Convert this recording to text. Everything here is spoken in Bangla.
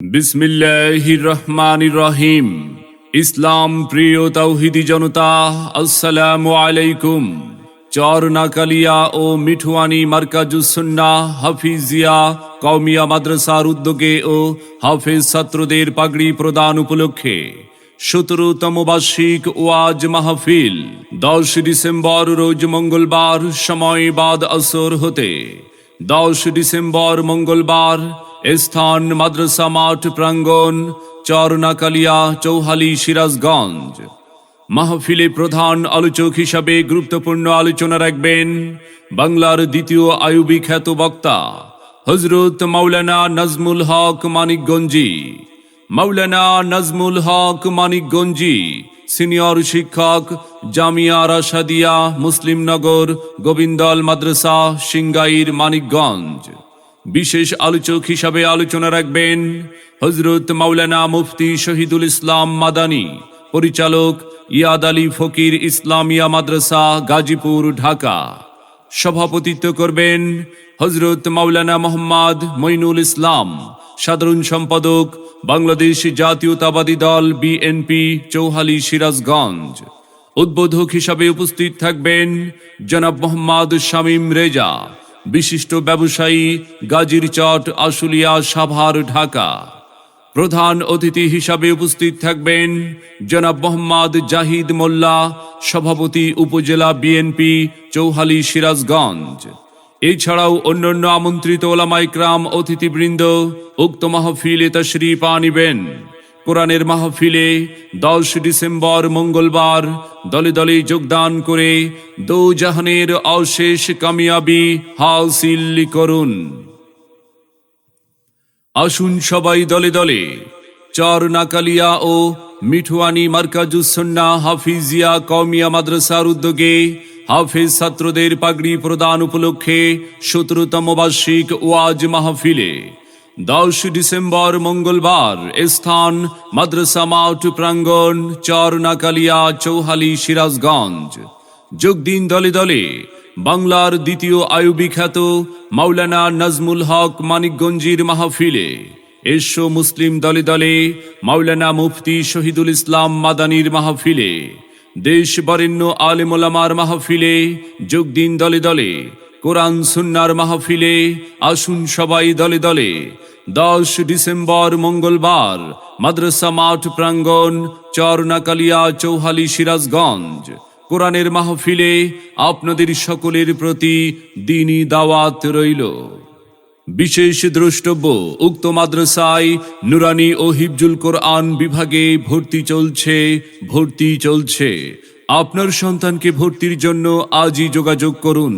বিসমিল্লাহির রহমানির রহিম ইসলাম প্রিয় তৌহিদি জনতা, আসসালামু আলাইকুম। চরনাকালিয়া ও মিঠুয়ানি মার্কাজুসন্না, হাফিজিয়া কৌমিয়া মাদ্রাসার উদ্যোগে ও হাফেজ ছাত্রদের পাগড়ি প্রদান উপলক্ষে সতেরোতম বার্ষিক ওয়াজ মাহফিল দশ ডিসেম্বর রোজ মঙ্গলবার, সময় বাদ আসর হতে। দশ ডিসেম্বর মঙ্গলবার স্থান মাদ্রাসা মাঠ প্রাঙ্গণ চরনাকালিয়া চৌহালি সিরাজগঞ্জ। মাহফিলে প্রধান আলোচক হিসাবে গুরুত্বপূর্ণ আলোচনা রাখবেন বাংলার দ্বিতীয় আয়ুবী খ্যাত বক্তা হজরত মাওলানা নাজমুল হক মানিকগঞ্জি। মাওলানা নাজমুল হক মানিকগঞ্জি, সিনিয়র শিক্ষক, জামিয়া রাশাদিয়া মুসলিমনগর গোবিন্দল মাদ্রাসা, সিঙ্গাইর মানিকগঞ্জ। বিশেষ আলোচক হিসাবে আলোচনা রাখবেন হজরত মাওলানা মুফতি শহীদুল ইসলাম মাদানী, পরিচালক ইয়াদ আলী ফকির ইসলামিয়া মাদ্রাসা, গাজীপুর, ঢাকা। সভাপতিত্ব করবেন হজরত মাওলানা মোহাম্মদ মইনুল ইসলাম, সাধারণ সম্পাদক বাংলাদেশ জাতীয়তাবাদী দল বিএনপি, চৌহালি সিরাজগঞ্জ। উদ্বোধক হিসাবে উপস্থিত থাকবেন জনাব মোহাম্মদ শামীম রেজা বিশিষ্ট ব্যবসায়ী গাজীর চট, আশুলিয়া, সাভার, ঢাকা। প্রধান অতিথি হিসাবে উপস্থিত থাকবেন জনাব মোহাম্মদ জাহিদ মোল্লা, সভাপতি উপজেলা বিএনপি, চৌহালি সিরাজগঞ্জ। এছাড়াও অন্যান্য আমন্ত্রিত ওলামাইক্রাম অতিথিবৃন্দ, উক্ত মাহফিলে তশরিফ আনিবেন। কোরআনের মাহফিলে দশ ডিসেম্বর মঙ্গলবার দলে দলে যোগদান করে দৌজাহানের অশেষ কামিয়াবি হাসিল করুন। আসুন সবাই দলে দলে, চর নাকালিয়া ও মিঠুয়ানি মার্কাজুসন্না হাফিজিয়া কৌমিয়া মাদ্রাসার উদ্যোগে হাফিজ ছাত্রদের পাগড়ি প্রদান উপলক্ষে সতেরোতম বার্ষিক ওয়াজ মাহফিলে দশ ডিসেম্বর মঙ্গলবার স্থান মাদ্রাসা মাঠ প্রাঙ্গণ চর নাকালিয়া চৌহালি সিরাজগঞ্জ। যোগ দিন দলে দলে বাংলার দ্বিতীয় আয়ু বিখ্যাত মাওলানা নাজমুল হক মানিকগঞ্জির মাহফিলে এসো মুসলিম দলে দলে মাওলানা মুফতি শহীদুল ইসলাম মাদানির মাহফিলে। দেশ বরেণ্য আলেমোলামার মাহফিলে যোগ দিন দলে দলে কোরআন সুন্নার মাহফিলে আসুন সবাই দলে দলে। দশ ডিসেম্বর মঙ্গলবার, মাদ্রাসা মাঠ প্রাঙ্গণ চরনাকালিয়া চৌহালি সিরাজগঞ্জ। কোরআনের মাহফিলে আপনাদের সকলের প্রতি দিনই দাওয়াত রইল। বিশেষ দ্রষ্টব্য, উক্ত মাদ্রাসায় নুরানি ও হিবজুল কোরআন বিভাগে ভর্তি চলছে ভর্তি চলছে। আপনার সন্তানকে ভর্তির জন্য আজই যোগাযোগ করুন।